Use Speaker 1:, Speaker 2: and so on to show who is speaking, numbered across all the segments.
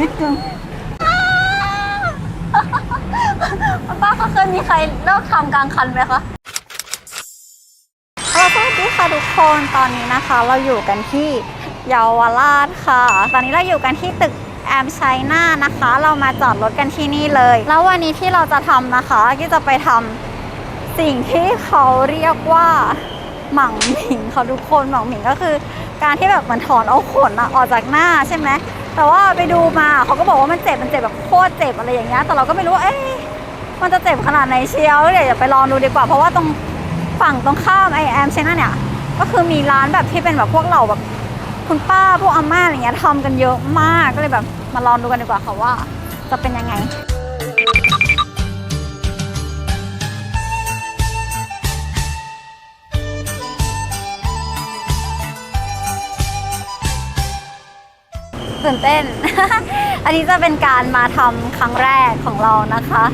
Speaker 1: นิดนึง
Speaker 2: ป้าเขาเคยมีใครเลิกทำกลางคันไหมคะสวัสดีค่ะทุกคนตอนนี้นะคะ เราอยู่กันที่เยาวราชค่ะ ตอนนี้เราอยู่กันที่ตึกแอมไชน่านะคะ เรามาจอดรถกันที่นี่เลย แล้ววันนี้ที่เราจะทำนะคะก็จะไปทำสิ่งที่เขาเรียกว่าหมั่งหมิงเขาทุกคนหมั่งหมิงก็คือ การที่แบบเหมันถอนเอาขนอะออกจากหน้าใช่ไหม แต่ว่าไปดูมาเขาก็บอกว่ามันเจ็บมันเจ็บแบบโคตรเจ็บอะไรอย่างเงี้ยแต่เราก็ไม่รู้ว่าเอ๊ะมันจะเจ็บขนาดไหนเชียวเดี๋ยวไปลองดูดีกว่าเพราะว่าตรงฝั่งตรงข้ามไอแอมเชน่าเนี่ยก็คือมีร้านแบบที่เป็นแบบพวกเราแบบคุณป้าพวกอาม่าอะไรเงี้ยทำกันเยอะมากก็เลยแบบมาลองดูกันดีกว่าค่ะว่าจะเป็นยังไง ตื่นเต้น อันนี้จะเป็นการมาทำครั้งแรกของเรานะคะ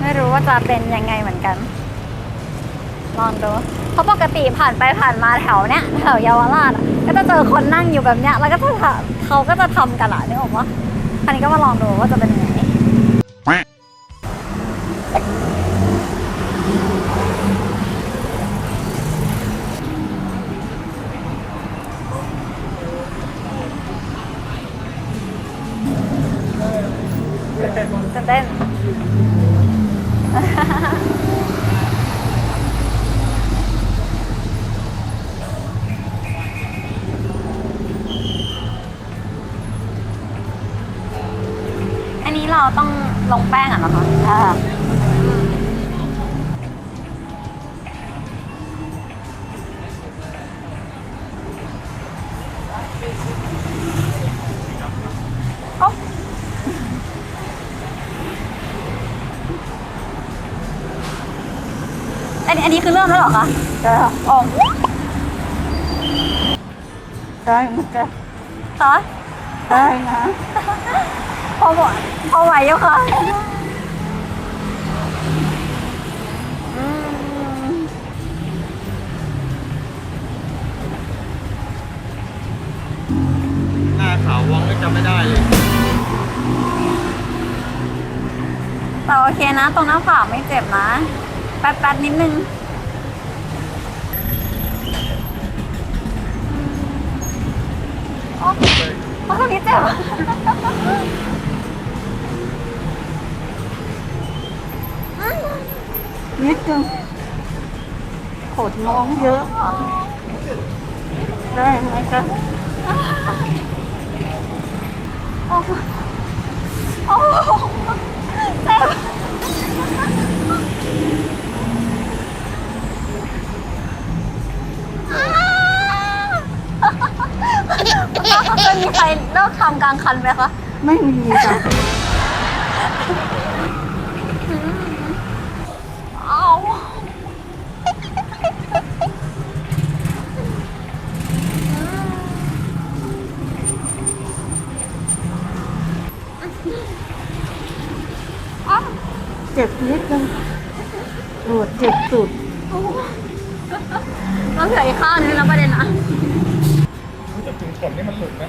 Speaker 2: ไม่รู้ว่าจะเป็นยังไงเหมือนกัน ลองดู เพราะปกติผ่านไปผ่านมาแถวเนี้ยแถวเยาวราชก็จะเจอคนนั่งอยู่แบบเนี้ย แล้วก็จะเขาก็จะทำกันอะนึกออกปะอันนี้ก็มาลองดูว่าจะเป็นยังไง ลงแป้งอะเหรอคะอ่าโอ๊ะอันนี้อันนี้คือเริ่มแล้วเหรอคะ
Speaker 1: จะ
Speaker 2: อ๋อ
Speaker 1: ได้มันจะ
Speaker 2: คะ
Speaker 1: ได้นะ
Speaker 2: พอไหว พอไหวอยู่ค่ะอืม
Speaker 3: หน้าขาววังก็จำไม่ได้เลย
Speaker 2: แต่โอเคนะ ตรงหน้าผากไม่เจ็บนะ แป๊ดๆนิดนึงโอ้โอ้ตรงนี้เจ็บ
Speaker 1: นิดนึงขนน้องเยอะ ได้ไหมคะ
Speaker 2: โอ้โอ้เจ็บป้าเขาเคยมีใครเลิกทำกลางคันไหมคะ
Speaker 1: ไม่มีจ้ะ
Speaker 2: เจ็
Speaker 1: บนิดนึงปวดเจ็บสุด
Speaker 2: ต้องเหลืออีกข้างนึงนะประเด็นนะ
Speaker 3: รู้จักถึงขนนี่มันหลุดไหม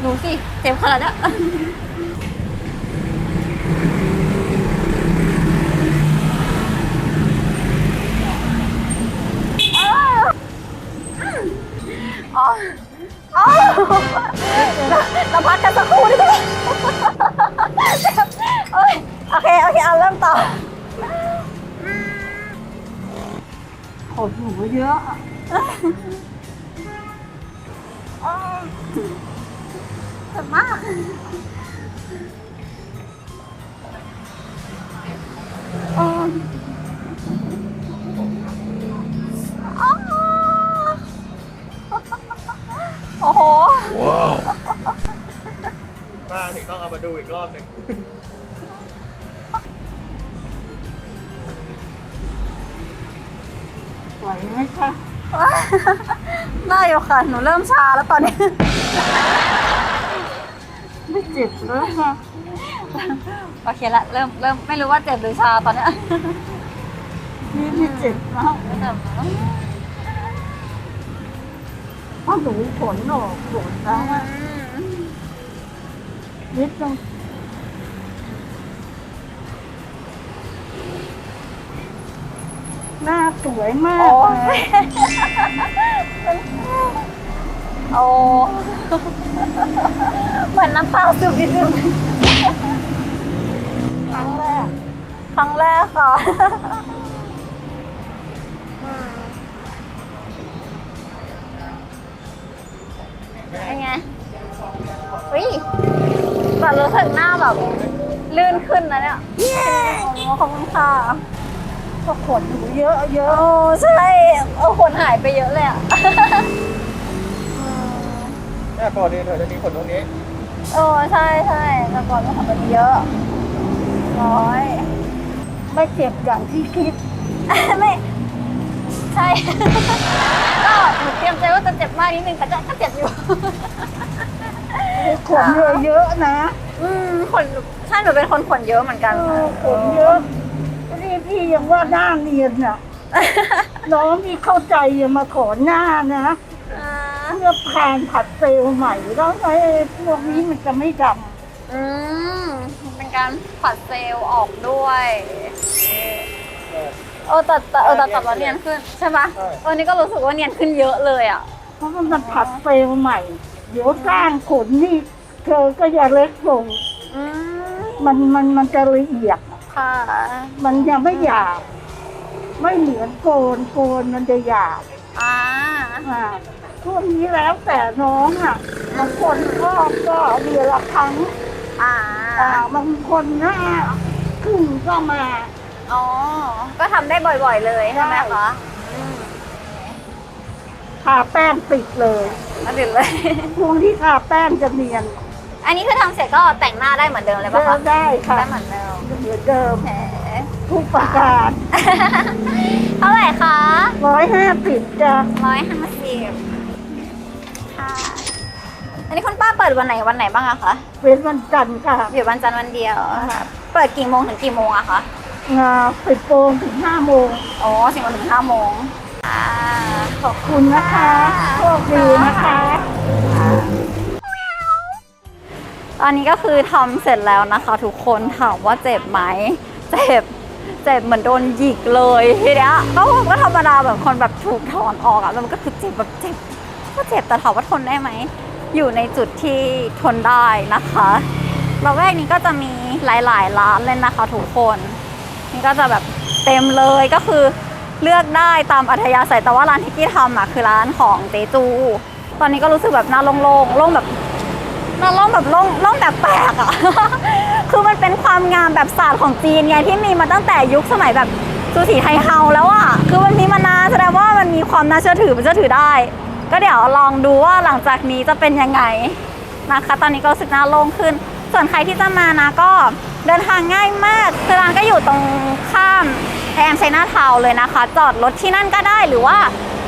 Speaker 2: หนูสิเจ็บขนาดเนี้ยอ๋ออ๋อเราพักกันสักครู่ได้
Speaker 1: ขนหนูเยอะ
Speaker 2: เจ็บมากโอ้อ้าวโอ้โห
Speaker 3: ว้าว ป้าถึงต้องเอามาดูอีกรอบหนึ่ง
Speaker 1: วไหมคะ
Speaker 2: ได้อยู่ค่ะ หนูเริ่มชาแล้วตอนนี้
Speaker 1: ไม่เจ็บแล้วค่ะ
Speaker 2: โอเคละเริ่มเริ่มไม่รู้ว่าเจ็บหรือชาตอนเนี้ย
Speaker 1: นี่ไม่เจ็บนะ
Speaker 2: เริ่ม
Speaker 1: เพราะหนูขนออกขนนะ
Speaker 2: อืม
Speaker 1: นิดนึง หน้าสวยมาก
Speaker 2: โอ้
Speaker 1: เลย
Speaker 2: โอ้เหมือนน้ำตาซึมนิดนึง
Speaker 1: ครั้งแรก
Speaker 2: ครั้งแรกค่ะ เป็นไงวิแต่รู้สึกหน้าแบบ ลื่นขึ้นนะเนี่ยโอ้ขอบคุณค่ะ
Speaker 1: ก็ขนหนูเยอะเยอะ
Speaker 2: โอ้ใช่เออขนหายไปเยอะเลยอะ
Speaker 3: เนี่ยก่อนนี้เธอจะมีคนตรงนี้
Speaker 2: โอ้ใช่ใช่แต่ก่อนก็ทำแบบนี้เยอะร้อย
Speaker 1: ไม่เจ็บอย่างที่คิด
Speaker 2: ไม่ใช่ก็หนูเตรียมใจว่าจะเจ็บมากนิดนึงแต่ก็ก็เจ็บอยู่
Speaker 1: ขนเยอะๆนะ
Speaker 2: อืมขนใช่หนูเป็นคนขนเยอะเหมือนกัน
Speaker 1: เอ
Speaker 2: ค่ะ
Speaker 1: อขนเยอะนี่ พี่ยังว่าหน้าเนียนอะ น้องที่เข้าใจยังมาขอหน้านะ
Speaker 2: อ่า
Speaker 1: เพื่อแพนผัดเซลล์ใหม่แล้วไอ้พวกนี้มันจะไม่ด
Speaker 2: อืมเป็นการผัดเซลล์ออกด้วยเออแต่แต่เออแต่ตัดแล้วเนียนขึ้นใช่ปะเออนี่ก็รู้สึกว่าเนียนขึ้นเยอะเลยอะำ
Speaker 1: เพราะว่ามันผัดเซลล์ใหม่ เดี๋ยวสร้างขนนี่เธอก็อย่าเล็กลง
Speaker 2: อืม
Speaker 1: มันมันมันจะละเอียด
Speaker 2: ค่ะ
Speaker 1: มันยังไม่หยาบ ไม่เหมือนโกนโกนมันจะหยาบ
Speaker 2: อ่า
Speaker 1: อ่าพวกนี้แล้วแต่น้องอะบางคนชอบก็เดือนละครั้ง
Speaker 2: อ่า
Speaker 1: อ่าบางคนหน้าขึ้นก็มา
Speaker 2: อ๋อ ก็ทำได้บ่อยๆเลยใช่ไหมคะอืม
Speaker 1: ทาแป้งติดเลย
Speaker 2: มาถึงเลย
Speaker 1: พวกที่ทาแป้งจะเนียน
Speaker 2: อันนี้คือทำเสร็จก็แต่งหน้าได้เหมือนเดิมเลย
Speaker 1: เดิ
Speaker 2: ปะคะ
Speaker 1: นได้ค่ะ
Speaker 2: ได้เหมือนเดิม
Speaker 1: เหมือนเดิม
Speaker 2: แหม
Speaker 1: ทุกประการ
Speaker 2: เท่าไหร่คะ
Speaker 1: ร้อยห้าสิบจะ
Speaker 2: ร้อยห้าสิบค่ะ อันนี้คุณป้าเปิดวันไหนวันไหนบ้างอะคะ
Speaker 1: เป็นวันจันทร์ค่ะ
Speaker 2: อยู่วันจันทร์วันเดียวค่ะเปิดกี่โมงถึงกี่โมงอะคะ
Speaker 1: งาสิบโมงถึงห้าโมง
Speaker 2: โอ้สิบโมงถึงห้าโมงอ่า
Speaker 1: ขอบคุณนะคะโชคดีนะคะ
Speaker 2: ตอนนี้ก็คือทำเสร็จแล้วนะคะ ทุกคนถามว่าเจ็บไหม เจ็บ เจ็บเหมือนโดนหยิกเลยทีเนี้ยก็ก็ธรรมดาแบบคนแบบถูกถอนออกอะแล้วมันก็คือเจ็บแบบเจ็บ ก็เจ็บแต่ถามว่าทนได้ไหม อยู่ในจุดที่ทนได้นะคะเราแวกนี้ก็จะมีหลาย ๆ ร้านเลยนะคะทุกคน นี่ก็จะแบบเต็มเลยก็คือเลือกได้ตามอัธยาศัยแต่ว่าร้านที่กี้ทำอะคือร้านของเจจู ตอนนี้ก็รู้สึกแบบหน้าโล่งๆโล่งแบบ หน้าโล่งแบบล่งล่งแบบแปลกอะคือมันเป็นความงามแบบศาสตร์ของจีนไงที่มีมาตั้งแต่ยุคสมัยแบบซูสีไทเฮาแล้วอะคือมันมีมานานแสดงว่ามันมีความน่าเชื่อถือมันเชื่อถือได้ ก็เดี๋ยวลองดูว่าหลังจากนี้จะเป็นยังไงนะคะ ตอนนี้ก็รู้สึกน้าโล่งขึ้น ส่วนใครที่จะมานะก็เดินทางง่ายมากคือร้านก็อยู่ตรงข้ามแอมไชน่าทาวเลยนะคะ จอดรถที่นั่นก็ได้หรือว่า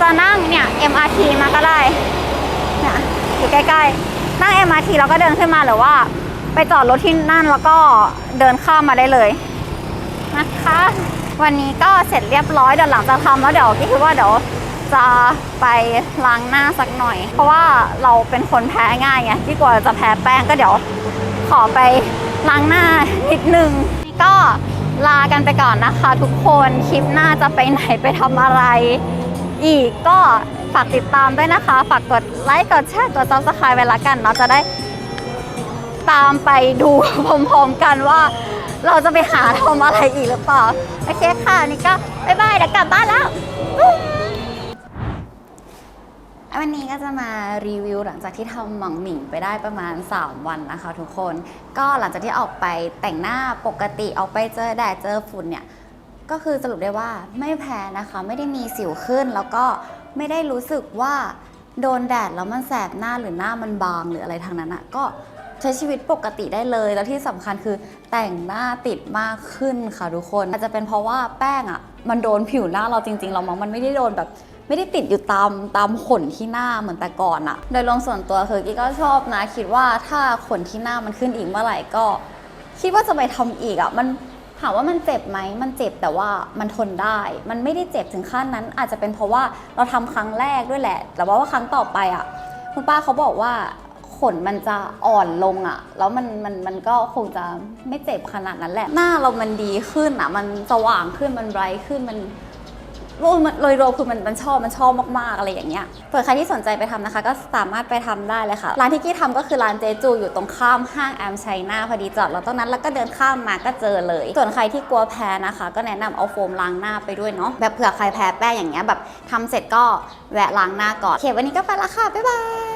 Speaker 2: จะนั่งเนี่ย MRT มาก็ได้เนี่ยอยู่ใกล้ๆ นั่ง MRT แล้วก็เดินขึ้นมาหรือว่า ไปจอดรถที่นั่นแล้วก็เดินข้ามมาได้เลยนะคะ วันนี้ก็เสร็จเรียบร้อยเดี๋ยวหลังจากทำแล้วเดี๋ยวพี่คิดว่าเดี๋ยวจะไปล้างหน้าสักหน่อย เพราะว่าเราเป็นคนแพ้ง่ายไงที่กลัวจะแพ้แป้งก็เดี๋ยวขอไปล้างหน้านิดนึงนี่ก็ลากันไปก่อนนะคะ ทุกคนคลิปหน้าจะไปไหนไปทำอะไร อีกก็ ฝากติดตามด้วยนะคะ ฝากกดไลค์ กดแชร์ กดซับสไครต์ไว้ละกันเนาะจะได้ตามไปดู พร้อมๆกันว่า เราจะไปหาทำอะไรอีกหรือเปล่า โอเคค่ะ นี่ก็บ๊ายบายเดี๋ยวกลับบ้านแล้ว วันนี้ก็จะมารีวิวหลังจากที่ทำหมังหมิงไปได้ประมาณ 3 วันนะคะทุกคน ก็หลังจากที่ออกไปแต่งหน้าปกติออกไปเจอแดดเจอฝุ่นเนี่ย ก็คือสรุปได้ว่าไม่แพ้นะคะ ไม่ได้มีสิวขึ้นแล้วก็ ไม่ได้รู้สึกว่าโดนแดดแล้วมันแสบหน้าหรือหน้ามันบางหรืออะไรทางนั้นอะก็ใช้ชีวิตปกติได้เลย แล้วที่สำคัญคือแต่งหน้าติดมากขึ้นค่ะทุกคน อาจจะเป็นเพราะว่าแป้งอะมันโดนผิวหน้าเราจริง ๆ เรามองมันไม่ได้โดนแบบไม่ได้ติดอยู่ตามตามขนที่หน้าเหมือนแต่ก่อนอะโดยรวมส่วนตัวคือกี้ก็ชอบนะ คิดว่าถ้าขนที่หน้ามันขึ้นอีกเมื่อไหร่ก็ คิดว่าจะไปทำอีกอะมันามว่ามันเจ็บไหมมันเจ็บแต่ว่ามันทนได้ มันไม่ได้เจ็บถึงขั้นนั้น อาจจะเป็นเพราะว่าเราทำครั้งแรกด้วยแหละ แต่ว่าว่าครั้งต่อไปอะคุณป้าเขาบอกว่าขนมันจะอ่อนลงอะแล้วมันมันมันก็คงจะไม่เจ็บขนาดนั้นแหละ หน้าเรามันดีขึ้นอะมันสว่างขึ้น มันไบรท์ขึ้น มัน โอ้มันโดยรวมคือมันมันชอบมันชอบมากๆอะไรอย่างเงี้ยเผื่อใครที่สนใจไปทำนะคะ ก็สามารถไปทำได้เลยค่ะ ร้านที่กี้ทำก็คือร้านเจจูอยู่ตรงข้ามห้างแอมชัยนาพอดีจอดเราตรงนั้นแล้วก็เดินข้ามมาก็เจอเลย ส่วนใครที่กลัวแพ้นะคะ ก็แนะนำเอาโฟมล้างหน้าไปด้วยเนาะแบบเผื่อใครแพ้แป้งอย่างเงี้ยแบบทำเสร็จก็แวะล้างหน้าก่อนโอเควันนี้ก็ไปละค่ะบ๊ายบาย